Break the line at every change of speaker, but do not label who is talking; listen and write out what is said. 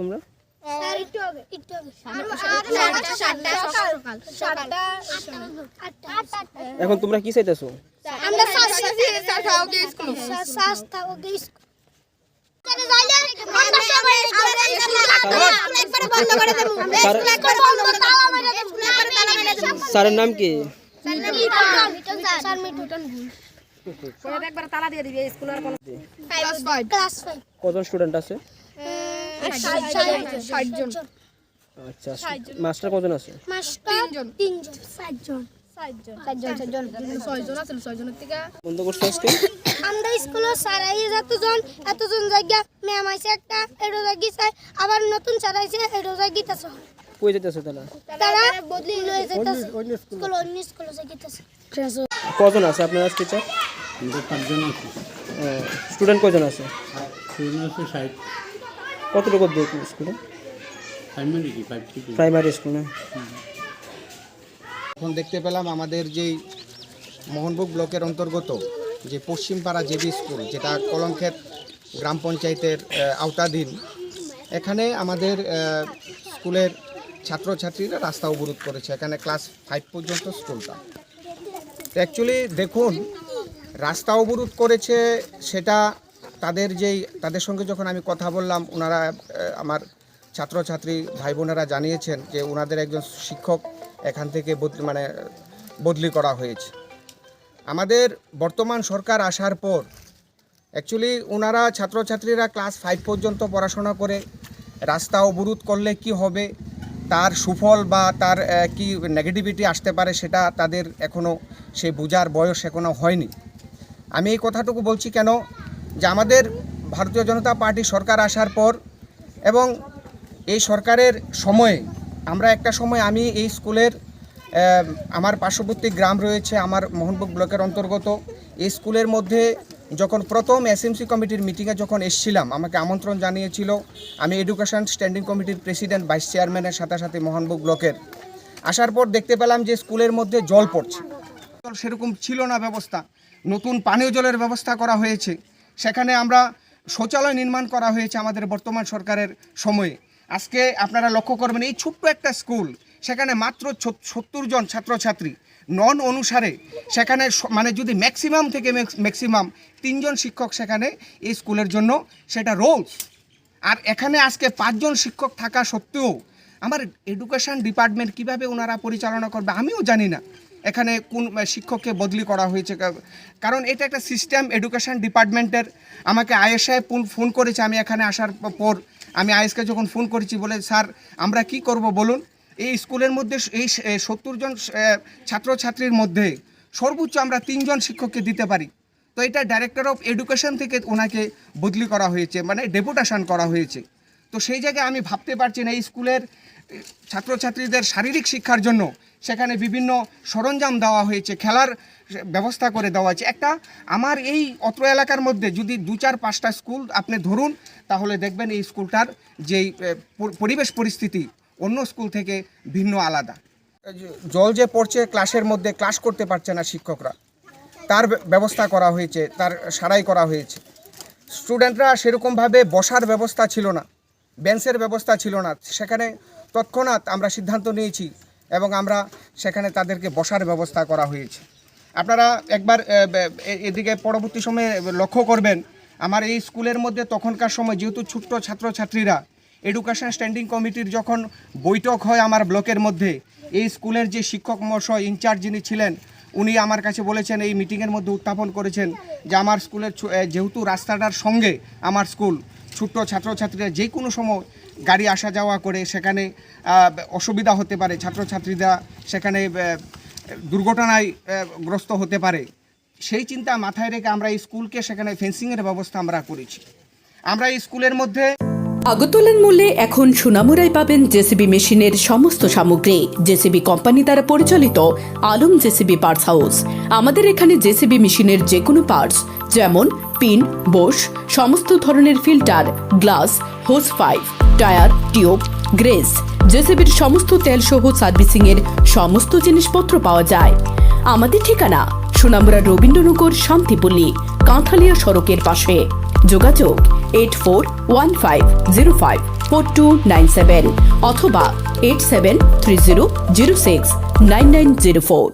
তোমরা
সাতটা আটটা
এখন তোমরা কি চাইতেছো স্যারের নাম কি কজন স্টুডেন্ট আছে
জন।
আচ্ছা মাস্টার কজন আছে?
মাস্টার তিনজন ষাটজন
ছয়জন আছিল ছয়জনের থেকে?
বন্ধ করছ আজকে?
আমরা স্কুলে সারাই এতজন এতজন জায়গা ম্যাম আছে একটা চাই আবার নতুন সারাইছে এটো জায়গি আছে
কই যেতেছে তারা?
তারা বদলি লয়ে যেতেছে স্কুল। অন্য স্কুলে যাইতেছে।
কজন আছে আপনার টিচার
পাঁচজন আছি।
স্টুডেন্ট কজন আছে?
সেজন্য আছে ষাট।
কতটুকু দূর স্কুলে?
প্রাইমারি
স্কুল না?
এখন দেখতে পেলাম আমাদের যেই মোহনবুক ব্লকের অন্তর্গত যে পশ্চিমপাড়া জেবি স্কুল যেটা কলমক্ষেত গ্রাম পঞ্চায়েতের আওতাধীন এখানে আমাদের স্কুলের ছাত্রছাত্রীরা রাস্তা অবরোধ করেছে। এখানে ক্লাস ফাইভ পর্যন্ত স্কুলটা। অ্যাকচুয়ালি দেখুন রাস্তা অবরোধ করেছে সেটা তাদের যেই, তাদের সঙ্গে যখন আমি কথা বললাম, ওনারা আমার ছাত্রছাত্রী ভাই বোনেরা জানিয়েছেন যে ওনাদের একজন শিক্ষক এখান থেকে মানে বদলি করা হয়েছে। আমাদের বর্তমান সরকার আসার পর অ্যাকচুয়ালি ওনারা ছাত্রছাত্রীরা ক্লাস ফাইভ পর্যন্ত পড়াশোনা করে রাস্তা অবরোধ করলে কি হবে, তার সুফল বা তার কি নেগেটিভিটি আসতে পারে সেটা তাদের এখনও সে বোঝার বয়স এখনও হয়নি। আমি এই কথাটুকু বলছি কেন? যে আমাদের ভারতীয় জনতা পার্টি সরকার আসার পর এবং এই সরকারের সময়ে, আমরা একটা সময় আমি এই স্কুলের আমার পার্শ্ববর্তী গ্রাম রয়েছে, আমার মোহনপুর ব্লকের অন্তর্গত, এই স্কুলের মধ্যে যখন প্রথম এসএমসি কমিটির মিটিংয়ে যখন এসছিলাম, আমাকে আমন্ত্রণ জানিয়েছিল, আমি এডুকেশন স্ট্যান্ডিং কমিটির প্রেসিডেন্ট ভাইস চেয়ারম্যানের সাথে সাথে মোহনবুক ব্লকের। আসার পর দেখতে পেলাম যে স্কুলের মধ্যে জল পড়ছে। জল সেরকম ছিল না ব্যবস্থা, নতুন পানীয় জলের ব্যবস্থা করা হয়েছে। সেখানে আমরা শৌচালয় নির্মাণ করা হয়েছে আমাদের বর্তমান সরকারের সময়ে। আজকে আপনারা লক্ষ্য করবেন, এই ছোট্ট একটা স্কুল, সেখানে মাত্র সত্তর জন ছাত্রছাত্রী। নন অনুসারে সেখানে মানে যদি ম্যাক্সিমাম থেকে ম্যাক্সিমাম তিনজন শিক্ষক সেখানে এই স্কুলের জন্য সেটা রোলস। আর এখানে আজকে পাঁচজন শিক্ষক থাকা সত্ত্বেও, আমার এডুকেশন ডিপার্টমেন্ট কীভাবে ওনারা পরিচালনা করবে আমিও জানি না। এখানে কোন শিক্ষককে বদলি করা হয়েছে? কারণ এটা একটা সিস্টেম এডুকেশন ডিপার্টমেন্টের আমাকে আয়েসায় ফোন করেছে, আমি এখানে আসার পর। আমি আয়েসকে যখন ফোন করেছি, বলে, স্যার, আমরা কি করব বলুন? এই স্কুলের মধ্যে এই সত্তর জন ছাত্রছাত্রীর মধ্যে সর্বোচ্চ আমরা তিনজন শিক্ষককে দিতে পারি। তো এটা ডাইরেক্টর অফ এডুকেশন থেকে ওনাকে বদলি করা হয়েছে মানে ডেপুটেশন করা হয়েছে। তো সেই জায়গায় আমি ভাবতে পারছি না এই স্কুলের ছাত্রছাত্রীদের শারীরিক শিক্ষার জন্য সেখানে বিভিন্ন সরঞ্জাম দেওয়া হয়েছে, খেলার ব্যবস্থা করে দেওয়া হয়েছে। একটা আমার এই অত্র এলাকার মধ্যে যদি দু চার পাঁচটা স্কুল আপনি ধরুন, তাহলে দেখবেন এই স্কুলটার যেই পরিবেশ পরিস্থিতি অন্য স্কুল থেকে ভিন্ন আলাদা। জল যে পড়ছে ক্লাসের মধ্যে, ক্লাস করতে পারছে না শিক্ষকরা। তার ব্যবস্থা করা হয়েছে, তার সারাই করা হয়েছে। স্টুডেন্টরা সেরকমভাবে বসার ব্যবস্থা ছিল না। বেঞ্চের ব্যবস্থা ছিল না। সেখানে তৎক্ষণাৎ আমরা সিদ্ধান্ত নিয়েছি এবং আমরা সেখানে তাদেরকে বসার ব্যবস্থা করা হয়েছে। আপনারা একবার এদিকে পরবর্তী সময়ে লক্ষ্য করবেন, আমার এই স্কুলের মধ্যে তখনকার সময় যেহেতু ছোট্ট ছাত্রছাত্রীরা এডুকেশন স্ট্যান্ডিং কমিটির যখন বৈঠক হয় আমার ব্লকের মধ্যে, এই স্কুলের যে শিক্ষক মহাশয় ইনচার্জ যিনি ছিলেন, উনি আমার কাছে বলেছেন, এই মিটিংয়ের মধ্যে উত্থাপন করেছেন যে আমার স্কুলের যেহেতু রাস্তাটার সঙ্গে আমার স্কুল ছোট্ট ছাত্রছাত্রীরা যে কোনো সময় গাড়ি আসা যাওয়া করে, সেখানে অসুবিধা হতে পারে। ছাত্রছাত্রীরা সেখানে দুর্ঘটনায় গ্রস্ত হতে পারে। সেই চিন্তা মাথায় রেখে আমরা এই স্কুলকে সেখানে ফেন্সিংয়ের ব্যবস্থা আমরা করেছি। আমরা এই স্কুলের মধ্যে
আগরতলার মূল্যে এখন সোনামুরাই পাবেন জেসিবি মেশিনের সমস্ত সামগ্রী। জেসিবি কোম্পানি দ্বারা পরিচালিত আলম জেসিবি পার্টস হাউস। আমাদের এখানে জেসিবি মেশিনের যে কোনো পার্টস, যেমন পিন বোস সমস্ত ধরনের filter, glass hose pipe tyre, tube, grease জেসিবির সমস্ত তেল সহ সার্ভিসিং এর সমস্ত জিনিসপত্র পাওয়া যায়। আমাদের ঠিকানা সোনামুরা রবীন্দ্রনগর শান্তিপল্লী কাঁথালিয়া সড়কের পাশে। যোগাযোগ eight four one five zero five four two nine seven অথবা eight seven three zero zero six nine nine zero four